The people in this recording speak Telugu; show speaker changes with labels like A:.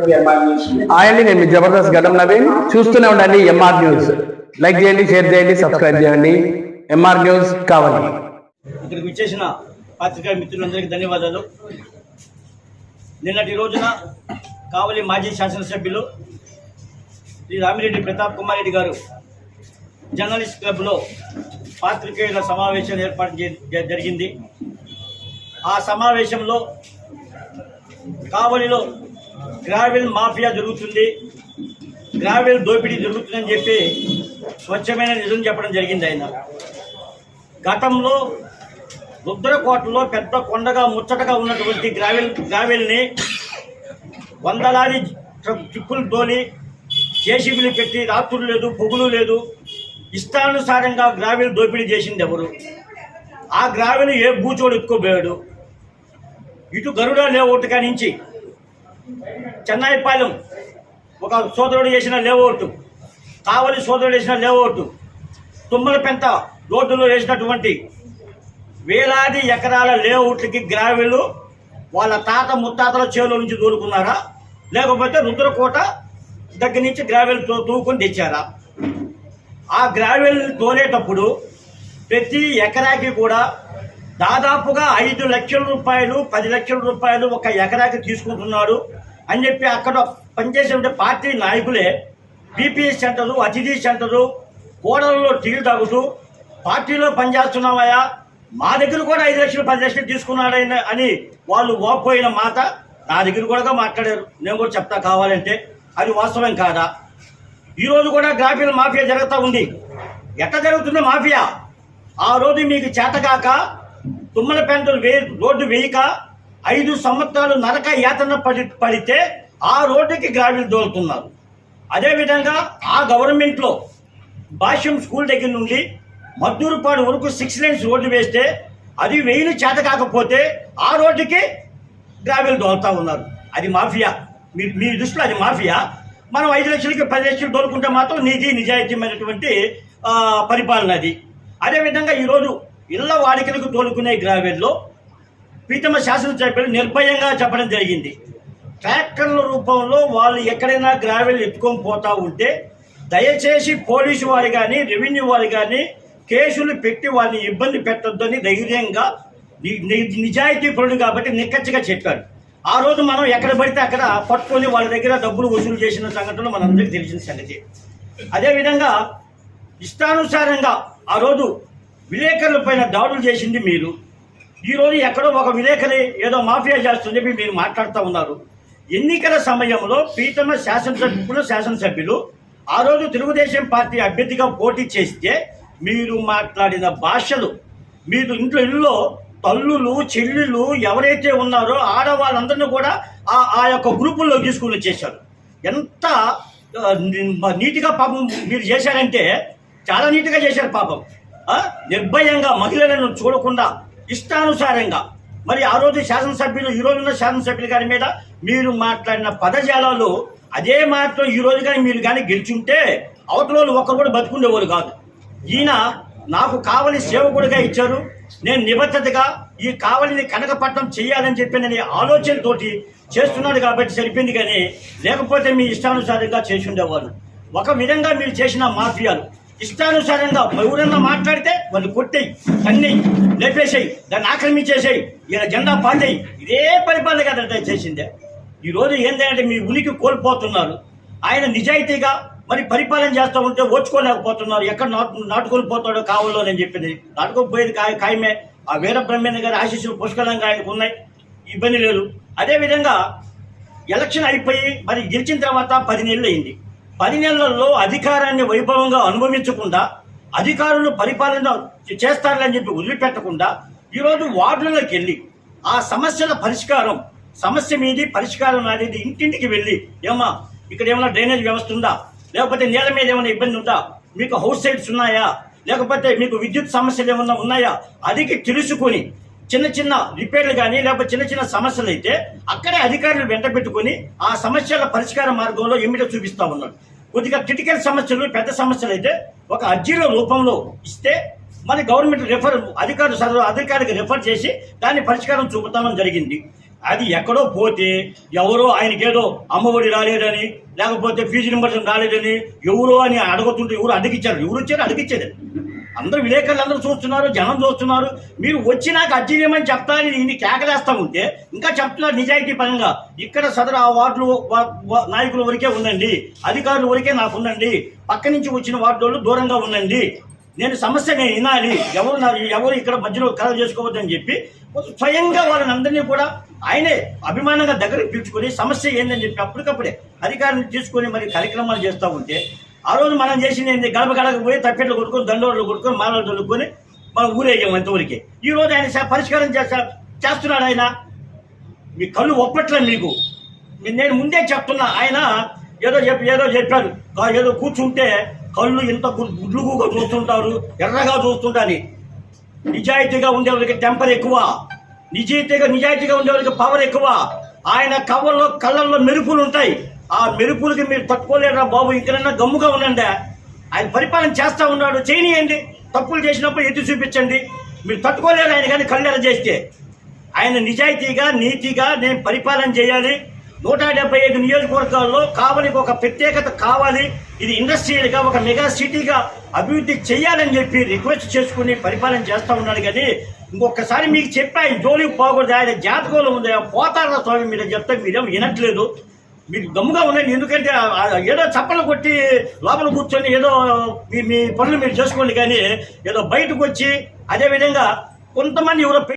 A: అండి నేను జబర్దస్త్ గడ్డం నవీన్ చూస్తూనే ఉండండి ఎంఆర్ న్యూస్ లైక్ చేయండి షేర్ చేయండి సబ్స్క్రైబ్ చేయండి. ఎంఆర్ న్యూస్ కావాలి.
B: ఇక్కడికి విచ్చేసిన పాత్రికా మిత్రులందరికీ ధన్యవాదాలు. నిన్నటి రోజున కావలి మాజీ శాసనసభ్యులు శ్రీ రామిరెడ్డి ప్రతాప్ కుమార్ రెడ్డి గారు జర్నలిస్ట్ క్లబ్లో పాత్రికేయుల సమావేశం ఏర్పాటు జరిగింది. ఆ సమావేశంలో కావలిలో గ్రావెల్ మాఫియా జరుగుతుంది. గ్రావెల్ దోపిడీ జరుగుతుందని చెప్పి స్వచ్ఛమైన నిజం చెప్పడం జరిగింది ఆయన. గతంలో రుద్రకోటలో పెద్ద కొండగా ముచ్చటగా ఉన్నటువంటి గ్రావెల్ గ్రావెల్ని వందలాది ట్ర- ట్రిప్పులు తోలి జేసీబీలు పెట్టి రాత్రులు లేదు పొగులు లేదు. ఇష్టానుసారంగా గ్రావెల్ దోపిడీ చేసింది ఎవరు? ఆ గ్రావెల్ ఏ బూచోడు ఎత్తుకోబోయాడు ఇటు గరుడ లేఅవుట్ కానించి చెన్నైపాలెం ఒక సోదరుడు చేసిన లేఅవుట్ కావలి సోదరుడు చేసిన లేఅవుట్ తుమ్మలపెంట రోడ్డులో వేసినటువంటి వేలాది ఎకరాల లేఅవుట్లకి గ్రావెలు వాళ్ళ తాత ముత్తాతల చేలో నుంచి దూరుకున్నారా? లేకపోతే రుద్రకోట దగ్గర నుంచి గ్రావెల్తో తూకొని తెచ్చారా? ఆ గ్రావెల్ తోలేటప్పుడు ప్రతి ఎకరాకి కూడా దాదాపుగా ఐదు లక్షల రూపాయలు పది లక్షల రూపాయలు ఒక ఎకరాకి తీసుకుంటున్నాడు అని చెప్పి అక్కడ పనిచేసే పార్టీ నాయకులే బీపీఎస్ సెంటరు అతిథి సెంటరు కోడలలో టీలు తాగుతూ పార్టీలో పనిచేస్తున్నావయ్యా మా దగ్గర కూడా ఐదు లక్షలు పది లక్షలు తీసుకున్నాడైన అని వాళ్ళు ఓపోయిన మాట నా దగ్గర కూడా మాట్లాడారు. నేను కూడా చెప్తా కావాలంటే అది వాస్తవం కాదా? ఈరోజు కూడా గ్రాఫీల మాఫియా జరుగుతూ ఉంది. ఎట్లా జరుగుతుంది మాఫియా? ఆ రోజు మీకు చేతకాక తుమ్మల పెంటలు వే రోడ్డు వేయక ఐదు సంవత్సరాలు నరక యాతన పడి పడితే ఆ రోడ్డుకి గ్రావిల్ దోలుతున్నారు. అదేవిధంగా ఆ గవర్నమెంట్లో భాష్యం స్కూల్ దగ్గర నుండి మద్దూరుపాడు వరకు సిక్స్ లైన్స్ రోడ్డు వేస్తే అది వెయ్యి చేత కాకపోతే ఆ రోడ్డుకి గ్రావిల్ దోలుతా ఉన్నారు. అది మాఫియా. మీ మీ దృష్టిలో అది మాఫియా? మనం ఐదు లక్షలకి పది లక్షలు దోలుకుంటే మాత్రం నీతి నిజాయితీమైనటువంటి పరిపాలన అది. అదేవిధంగా ఈరోజు ఇళ్ళ వాడికలకు తోలుకునే గ్రావెల్లో ప్రీతమ శాసనసభ్యులు నిర్భయంగా చెప్పడం జరిగింది. ట్రాక్టర్ల రూపంలో వాళ్ళు ఎక్కడైనా గ్రావెల్ ఎత్తుకొని పోతా ఉంటే దయచేసి పోలీసు వారు కానీ రెవెన్యూ వారు కానీ కేసులు పెట్టి వాళ్ళని ఇబ్బంది పెట్టొద్దని ధైర్యంగా నిజాయితీ పరుడు కాబట్టి నిక్కచ్చిగా చెప్పారు. ఆ రోజు మనం ఎక్కడ పడితే అక్కడ పట్టుకొని వాళ్ళ దగ్గర డబ్బులు వసూలు చేసిన సంఘటనలు మనందరికీ తెలిసిన సంగతి. అదేవిధంగా ఇష్టానుసారంగా ఆ రోజు విలేకరుల పైన దాడులు చేసింది మీరు. ఈరోజు ఎక్కడో ఒక విలేకరి ఏదో మాఫియా చేస్తుందని చెప్పి మీరు మాట్లాడుతూ ఉన్నారు. ఎన్నికల సమయంలో ప్రీతమ శాసనసభ్యులు శాసనసభ్యులు ఆ రోజు తెలుగుదేశం పార్టీ అభ్యర్థిగా పోటీ చేస్తే మీరు మాట్లాడిన భాషలు మీరు ఇంట్లో ఇల్లులో తల్లులు చెల్లెళ్ళు ఎవరైతే ఉన్నారో ఆడవాళ్ళందరినీ కూడా ఆ ఆ యొక్క గ్రూపుల్లో తీసుకుని వచ్చేసారు ఎంత నీటిగా నీట్గా పాపం మీరు చేశారంటే చాలా నీట్గా చేశారు పాపం. నిర్భయంగా మహిళలను చూడకుండా ఇష్టానుసారంగా. మరి ఆ రోజు శాసనసభ్యులు ఈ రోజున్న శాసనసభ్యులు గారి మీద మీరు మాట్లాడిన పదజాలాలు అదే మాత్రం ఈ రోజు కానీ మీరు కానీ గెలిచుంటే అవతల వాళ్ళు ఒక్కరు కూడా బతుకుండేవాళ్ళు కాదు. ఈయన నాకు కావలి సేవకుడిగా ఇచ్చారు. నేను నిబద్ధతగా ఈ కావలిని కనకపట్నం చేయాలని చెప్పి నేను ఆలోచనతోటి చేస్తున్నాడు కాబట్టి సరిపోయింది కానీ లేకపోతే మీ ఇష్టానుసారంగా చేసి ఉండేవారు ఒక విధంగా మీరు చేసిన మాఫియాలు ఇష్టానుసారంగా ఎవరన్నా మాట్లాడితే వాళ్ళు కొట్టేయి తన్నేయి లేపేసేయి దాన్ని ఆక్రమించేసేయి ఇలా జెండా పాతేయి ఇదే పరిపాలన కదా చేసిందే. ఈరోజు ఏంటంటే మీ ఉనికి కోల్పోతున్నారు. ఆయన నిజాయితీగా మరి పరిపాలన చేస్తూ ఉంటే ఓచుకోలేకపోతున్నారు. ఎక్కడ నాటు నాటుకొని పోతాడో కావాలో నేను చెప్పింది. నాటుకోపోయేది కాయ ఖాయమే. ఆ వీర బ్రహ్మేంద్ర గారి ఆశీస్సులు పుష్కలంగా ఆయనకు ఉన్నాయి. ఇబ్బంది లేదు. అదేవిధంగా ఎలక్షన్ అయిపోయి మరి గెలిచిన తర్వాత పది నెలలు అయింది. పది నెలల్లో అధికారాన్ని వైభవంగా అనుభవించకుండా అధికారులు పరిపాలన చేస్తారని చెప్పి వదిలిపెట్టకుండా ఈరోజు వార్డులకు వెళ్ళి ఆ సమస్యల పరిష్కారం సమస్య మీది పరిష్కారం అనేది ఇంటింటికి వెళ్ళి ఏమా ఇక్కడ ఏమైనా డ్రైనేజ్ వ్యవస్థ ఉందా? లేకపోతే నేల మీద ఏమైనా ఇబ్బంది ఉందా? మీకు హౌస్ సైడ్స్ ఉన్నాయా? లేకపోతే మీకు విద్యుత్ సమస్యలు ఏమైనా ఉన్నాయా? అదికి తెలుసుకొని చిన్న చిన్న రిపేర్లు కానీ లేకపోతే చిన్న చిన్న సమస్యలు అయితే అక్కడే అధికారులు వెంట పెట్టుకుని ఆ సమస్యల పరిష్కార మార్గంలో ఏమిటో చూపిస్తా ఉన్నాడు కొద్దిగా క్రిటికల్ సమస్యలు పెద్ద సమస్యలు అయితే ఒక అర్జీల రూపంలో ఇస్తే మరి గవర్నమెంట్ రిఫర్ అధికారులు సదరు అధికారికి రిఫర్ చేసి దాన్ని పరిష్కారం చూపుతామని జరిగింది. అది ఎక్కడో పోతే ఎవరో ఆయనకేదో అమ్మఒడి రాలేదని లేకపోతే ఫీజు రింబర్సన్ రాలేదని ఎవరో అని అడుగుతుంటే ఎవరు అడిగిచ్చారు ఎవరు వచ్చారు అడిగిచ్చేది అందరూ విలేకరులు అందరూ చూస్తున్నారు జనం చూస్తున్నారు. మీరు వచ్చి నాకు అజ్జీయమని చెప్తారని నేను కేకలేస్తా ఉంటే ఇంకా చెప్తున్నారు నిజాయితీ పరంగా. ఇక్కడ సదరు ఆ వార్డులు నాయకుల వరకే ఉందండి అధికారుల వరకే నాకు ఉండండి పక్క నుంచి వచ్చిన వార్డు దూరంగా ఉండండి. నేను సమస్య నేను వినాలి. ఎవరు ఎవరు ఇక్కడ మధ్యలో కలవ చేసుకోవద్దని చెప్పి స్వయంగా వాళ్ళని అందరినీ కూడా ఆయనే అభిమానంగా దగ్గరకు పిలుచుకొని సమస్య ఏందని చెప్పి అప్పటికప్పుడే అధికారులు తీసుకొని మరి కార్యక్రమాలు చేస్తూ ఉంటే ఆ రోజు మనం చేసింది ఏంది? గడప గడపకు పోయి తప్పెట్లు కొట్టుకొని దండోళ్ళు కొట్టుకొని మాలలు తొలుకొని మనం ఊరేగాం అంతవరకే ఈ రోజు ఆయన పరిష్కారం చేస్తా చేస్తున్నాడు ఆయన. మీ కళ్ళు ఒప్పట్లేదు మీకు. నేను ముందే చెప్తున్నా. ఆయన ఏదో చెప్పి ఏదో చెప్పారు ఏదో కూర్చుంటే కళ్ళు ఇంత గుడ్లుగుగా చూస్తుంటారు. ఎర్రగా చూస్తుంటారు. నిజాయితీగా ఉండేవారికి టెంపర్ ఎక్కువ. నిజాయితీగా నిజాయితీగా ఉండేవారికి పవర్ ఎక్కువ. ఆయన కవర్లో కళ్ళల్లో మెరుపులు ఉంటాయి. ఆ మెరుపులకి మీరు తట్టుకోలేరా బాబు? ఇంకనన్నా గమ్ముగా ఉండండి. ఆయన పరిపాలన చేస్తా ఉన్నాడు. చేయనియండి. తప్పులు చేసినప్పుడు ఎత్తి చూపించండి. మీరు తట్టుకోలేరు ఆయన కానీ కళ్ళెర చేస్తే. ఆయన నిజాయితీగా నీతిగా నేను పరిపాలన చేయాలి. నూట డెబ్బై ఐదు నియోజకవర్గాల్లో కావలికి ఒక ప్రత్యేకత కావాలి. ఇది ఇండస్ట్రియల్గా ఒక మెగా సిటీగా అభివృద్ధి చేయాలని చెప్పి రిక్వెస్ట్ చేసుకుని పరిపాలన చేస్తూ ఉన్నాడు కానీ ఇంకొకసారి మీకు చెప్పా ఆయన జోలికి పోకూడదు. ఆయన జాతకంలో ఉంది పోతారా స్వామి? మీరు చెప్తే మీరేం వినట్లేదు. మీకు గమ్ముగా ఉన్నాయి ఎందుకంటే ఏదో చప్పలు కొట్టి లోపల కూర్చొని ఏదో మీ మీ పనులు మీరు చేసుకోండి కానీ ఏదో బయటకు వచ్చి అదేవిధంగా కొంతమంది ఎవరో